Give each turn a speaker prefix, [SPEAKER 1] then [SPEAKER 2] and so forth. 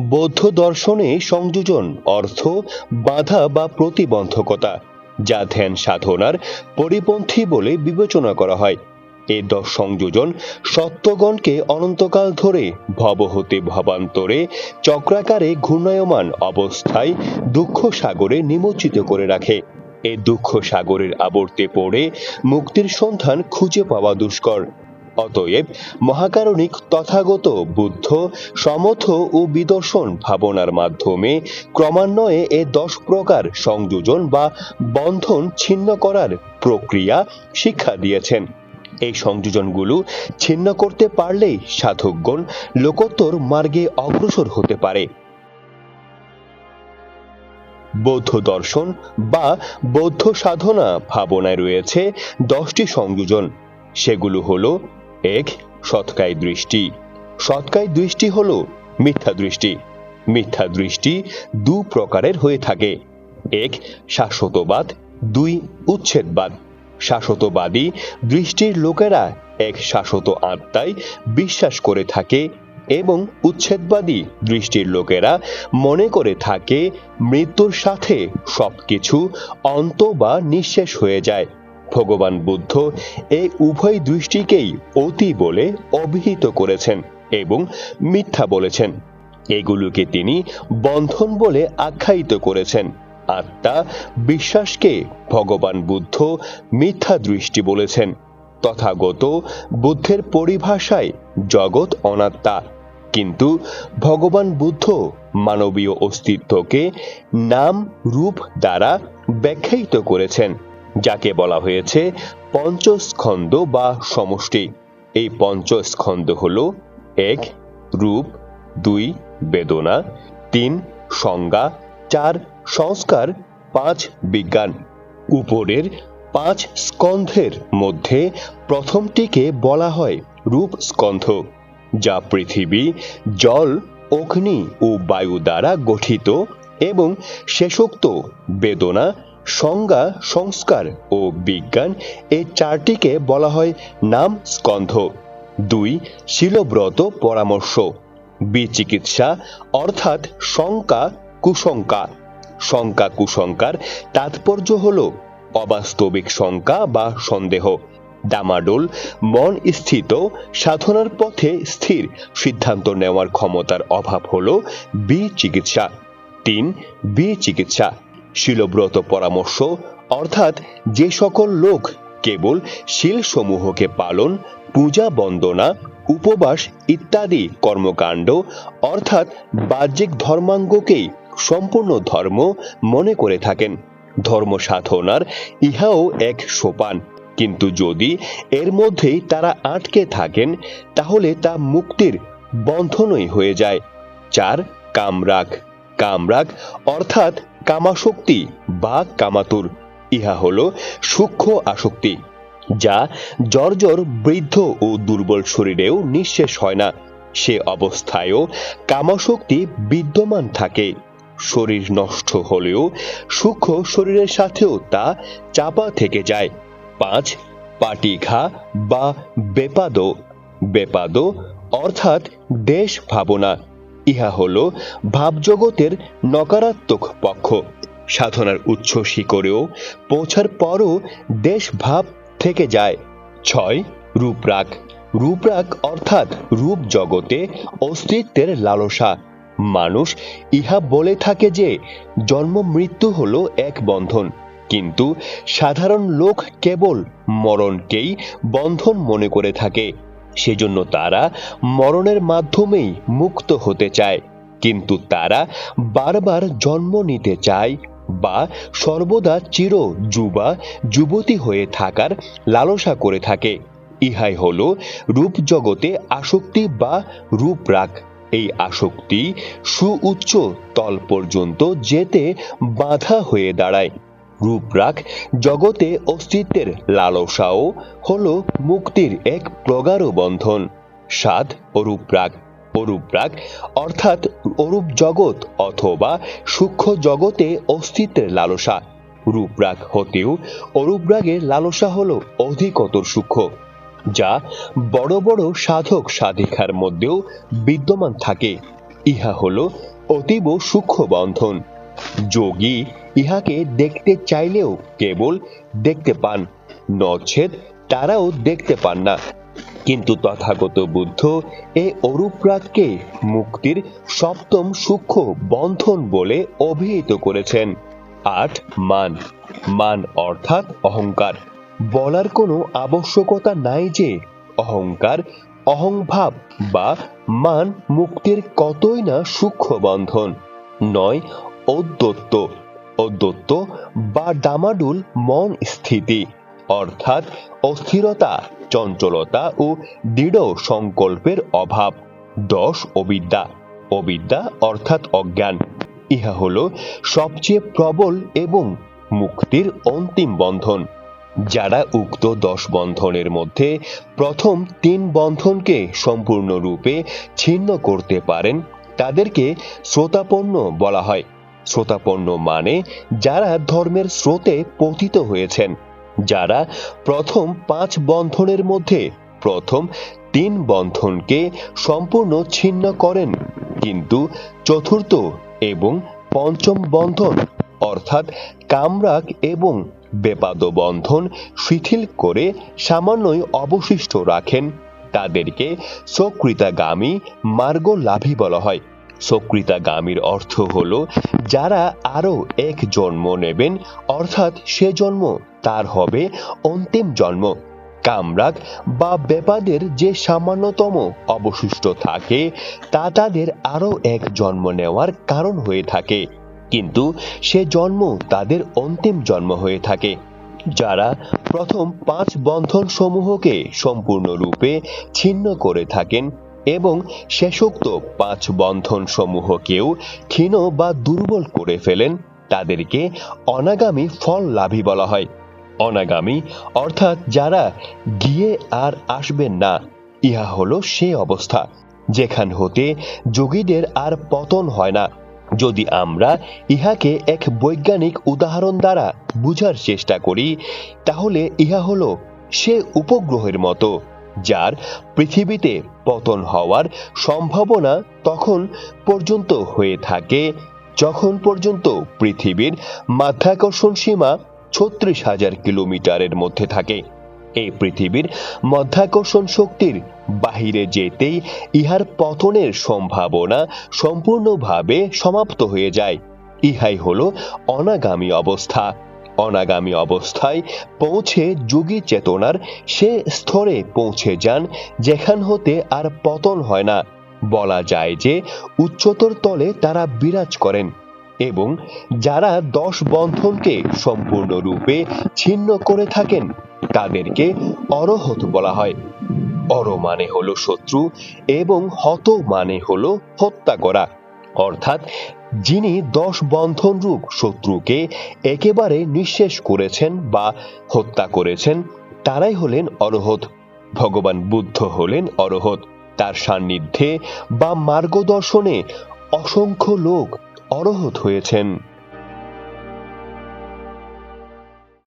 [SPEAKER 1] বৌদ্ধ দর্শনে সংযোজন, অর্থ, বাধা বা প্রতিবন্ধকতা, যা ধ্যান সাধনার পরিপন্থী বলে বিবেচনা করা হয়। এ দশ সংযোজন সত্যগণকে অনন্তকাল ধরে ভব হতে ভবান্তরে চক্রাকারে ঘূর্ণায়মান অবস্থায় দুঃখ সাগরে নিমজ্জিত করে রাখে। এ দুঃখ সাগরের আবর্তে পড়ে মুক্তির সন্ধান খুঁজে পাওয়া দুষ্কর। অতএব মহাকারণিক তথাগত বুদ্ধ সমথ ও বিদর্শন ভাবনার মাধ্যমে ক্রমান্বয়ে এ দশ প্রকার সংযোজন বা বন্ধন ছিন্ন করার প্রক্রিয়া শিক্ষা দিয়েছেন। এই সংযোজনগুলো ছিন্ন করতে পারলেই সাধকগণ লোকোত্তর মার্গে অগ্রসর হতে পারে। বৌদ্ধ দর্শন বা বৌদ্ধ সাধনা ভাবনায় রয়েছে দশটি সংযোজন। সেগুলো হলো এক, সৎকায় দৃষ্টি। সৎকায় দৃষ্টি হলো মিথ্যা দৃষ্টি। মিথ্যা দৃষ্টি দু প্রকারের হয়ে থাকে। এক, শাশ্বতবাদ, দুই, উচ্ছেদবাদ। শাশ্বতবাদী দৃষ্টির লোকেরা এক শাশ্বত আত্মায় বিশ্বাস করে থাকে এবং উচ্ছেদবাদী দৃষ্টির লোকেরা মনে করে থাকে মৃত্যুর সাথে সবকিছু অন্ত বা নিঃশেষ হয়ে যায়। ভগবান বুদ্ধ এই উভয় দৃষ্টিকেই অতি বলে অভিহিত করেছেন এবং মিথ্যা বলেছেন। এগুলোকে তিনি বন্ধন বলে আখ্যায়িত করেছেন। আত্মা বিশ্বাসকে ভগবান বুদ্ধ মিথ্যা দৃষ্টি বলেছেন। তথাগত বুদ্ধের পরিভাষায় জগৎ অনাত্মা। কিন্তু ভগবান বুদ্ধ মানবীয় অস্তিত্বকে নাম রূপ দ্বারা ব্যাখ্যায়িত করেছেন। যাকে বলা হয়েছে পঞ্চস্কন্ধ বা সমষ্টি। এই পঞ্চস্কন্ধ হল এক, রূপ, দুই, বেদনা, তিন, সংজ্ঞা, চার, সংস্কার, পাঁচ, বিজ্ঞান। উপরের পাঁচ স্কন্ধের মধ্যে প্রথমটিকে বলা হয় রূপ স্কন্ধ যা পৃথিবী, জল, অগ্নি ও বায়ু দ্বারা গঠিত এবং শেষোক্ত বেদনা সংজ্ঞা, সংস্কার ও বিজ্ঞান এই চারটিকে বলা হয় নাম স্কন্ধ। দুই, শিলব্রত পরামর্শ। বিচিকিৎসা, অর্থাৎ শঙ্কা কুশঙ্কা শঙ্কা কুশঙ্কার তাৎপর্য হল অবাস্তবিক শঙ্কা বা সন্দেহ। ডামাডোল মন স্থিত, সাধনার পথে স্থির, সিদ্ধান্ত নেওয়ার ক্ষমতার অভাব হল বিচিকিৎসা। তিন, বিচিকিৎসা। শিলব্রত পরামর্শ অর্থাৎ যে সকল লোক কেবল শিলসমূহকে পালন, পূজা বন্দনা, উপবাস ইত্যাদি কর্মকাণ্ড, অর্থাৎ বাহ্যিক ধর্মাঙ্গকেই সম্পূর্ণ ধর্ম মনে করে থাকেন, ধর্ম সাধনার ইহাও এক সোপান। কিন্তু যদি এর মধ্যেই তারা আটকে থাকেন, তাহলে তা মুক্তির বন্ধনই হয়ে যায়। চার, কামরাগ। কামরাগ অর্থাৎ কামাশক্তি বা কামাতুর। ইহা হল সূক্ষ্ম আসক্তি, যা জর্জর বৃদ্ধ ও দুর্বল শরীরেও নিঃশেষ হয় না। সে অবস্থায়ও কামাশক্তি বিদ্যমান থাকে। শরীর নষ্ট হলেও সূক্ষ্ম শরীরের সাথেও তা চাপা থেকে যায়। পাঁচ, পাটিঘা বা বেপাদ। বেপাদ অর্থাৎ দেশ ভাবনা। ইহা হল ভাবজগতের নকারাত্মক পক্ষ। সাধনার উচ্চ শিকড়েও পৌঁছার পরও দেশ ভাব থেকে যায়। ছয়, রূপরাগ। রূপরাগ অর্থাৎ রূপ জগতে অস্তিত্বের লালসা। মানুষ ইহা বলে থাকে যে, জন্ম মৃত্যু হলো এক বন্ধন। কিন্তু সাধারণ লোক কেবল মরণকেই বন্ধন মনে করে থাকে। সেজন্য তারা মরণের মাধ্যমেই মুক্ত হতে চায়। কিন্তু তারা বারবার জন্ম নিতে চায় বা সর্বদা চির যুবা, যুবতী হয়ে থাকার লালসা করে থাকে। ইহাই হল রূপ জগতে আসক্তি বা রূপরাগ এই আসক্তি সুউচ্চ তল পর্যন্ত যেতে বাধা হয়ে দাঁড়ায়। রূপরাগ জগতে অস্তিত্বের লালসাও হল মুক্তির এক প্রগাঢ় বন্ধন। সাত অরূপরাগ অরূপরাগ অর্থাৎ অরূপ জগৎ অথবা সূক্ষ্ম জগতে অস্তিত্বের লালসা। রূপরাগ হতেও অরূপরাগের লালসা হল অধিকতর সূক্ষ্ম, যা বড় বড় সাধক সাধিকার মধ্যেও বিদ্যমান থাকে। ইহা হল অতীব সূক্ষ্ম বন্ধন। যোগী ইহাকে দেখতে চাইলেও কেবল দেখতে পান, নচেত তারাও দেখতে পান না। কিন্তু তথাগত বুদ্ধ এ অরূপরাগকে মুক্তির সপ্তম সূক্ষ্ম বন্ধন বলে অভিহিত করেছেন। আট, মান। মান অর্থাৎ অহংকার। বলার কোনো আবশ্যকতা নাই যে অহংকার, অহংভাব বা মান মুক্তির কতই না সূক্ষ্ম বন্ধন। নয় অদ্যত্ত অদ্যত্ত বা ডামাডুল মন স্থিতি, অর্থাৎ অস্থিরতা, চঞ্চলতা ও দৃঢ় সংকল্পের অভাব দশ অবিদ্যা অবিদ্যা অর্থাৎ অজ্ঞান। ইহা হল সবচেয়ে প্রবল এবং মুক্তির অন্তিম বন্ধন, যারা উক্ত দশ বন্ধনের মধ্যে প্রথম তিন বন্ধনকে সম্পূর্ণরূপে ছিন্ন করতে পারেন, তাদেরকে শ্রোতাপন্ন বলা হয়। শ্রোতাপন্ন মানে যারা ধর্মের স্রোতে পতিত হয়েছেন, যারা প্রথম পাঁচ বন্ধনের মধ্যে প্রথম তিন বন্ধনকে সম্পূর্ণ ছিন্ন করেন, কিন্তু চতুর্থ এবং পঞ্চম বন্ধন অর্থাৎ কামরাগ এবং বেপাদ বন্ধন শিথিল করে সামান্যই অবশিষ্ট রাখেন, তাদেরকে সকৃতাগামী মার্গ লাভী বলা হয়। সকৃতাগামীর অর্থ হলো যারা আরও এক জন্ম নেবেন, অর্থাৎ সে জন্ম তার হবে অন্তিম জন্ম। কামরাগ বা বেপাদের যে সামান্যতম অবশিষ্ট থাকে, তা তাদের আরও এক জন্ম নেওয়ার কারণ হয়ে থাকে। কিন্তু সে জন্ম তাদের অন্তিম জন্ম হয়ে থাকে। যারা প্রথম পাঁচ বন্ধন সমূহকে সম্পূর্ণরূপে ছিন্ন করে থাকেন এবং শেষোক্ত পাঁচ বন্ধন সমূহকেও ক্ষীণ বা দুর্বল করে ফেলেন। তাদেরকে অনাগামী ফল লাভী বলা হয়। অনাগামী অর্থাৎ যারা গিয়ে আর আসবেন না, ইহা হলো সে অবস্থা। যেখান হতে যোগীদের আর পতন হয় না। যদি আমরা ইহাকে এক বৈজ্ঞানিক উদাহরণ দ্বারা বুঝার চেষ্টা করি, তাহলে ইহা হলো সে উপগ্রহের মতো। যার পৃথিবীতে পতন হওয়ার সম্ভাবনা তখন পর্যন্ত হয়ে থাকে, যখন পর্যন্ত পৃথিবীর মাধ্যাকর্ষণ সীমা ছত্রিশ হাজার কিলোমিটারের মধ্যে থাকে। এই পৃথিবীর মধ্যাকর্ষণ শক্তির বাহিরে যেতেই ইহার পতনের সম্ভাবনা সম্পূর্ণভাবে সমাপ্ত হয়ে যায়। ইহাই হল অনাগামী অবস্থা। অনাগামী অবস্থায় পৌঁছে যোগী চেতনার সে স্তরে পৌঁছে যান, যেখান হতে আর পতন হয় না। বলা যায় যে উচ্চতর তলে তারা বিরাজ করেন এবং যারা দশ বন্ধনকে সম্পূর্ণরূপে ছিন্ন করে থাকেন, তাদেরকে অরহত বলা হয়। অর মানে হলো শত্রু এবং হত মানে হলো হত্যা করা। অর্থাৎ যিনি দশ বন্ধন রূপ শত্রুকে একেবারে নিঃশেষ করেছেন বা হত্যা করেছেন, তারাই হলেন অরহত। ভগবান বুদ্ধ হলেন অরহত। তার সান্নিধ্যে বা মার্গদর্শনে অসংখ্য লোক অরহত হয়েছেন।